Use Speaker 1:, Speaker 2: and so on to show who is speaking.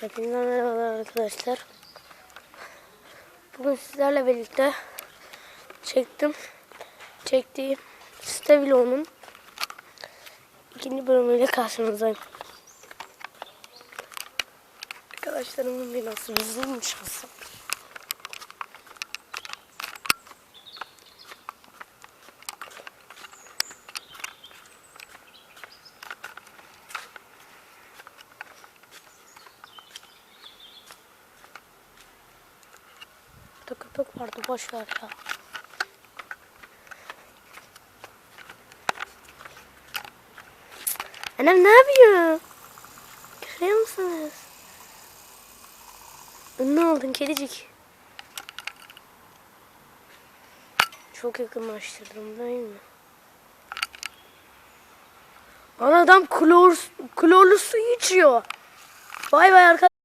Speaker 1: Hepinize merhabalar arkadaşlar. Bugün sizlerle birlikte çektim. Çektiğim Stavilo'nun ikinci bölümüyle karşınızdayım. Arkadaşlarımın binası bizimmiş aslında. Burada köpek vardı boş ver ya. Annem ne yapıyor? Görüyor musunuz? Ne oldun kedicik? Çok yakınlaştırdım değil mi? Lan adam klor, klorlu su içiyor. Bay bay arkadaşlar.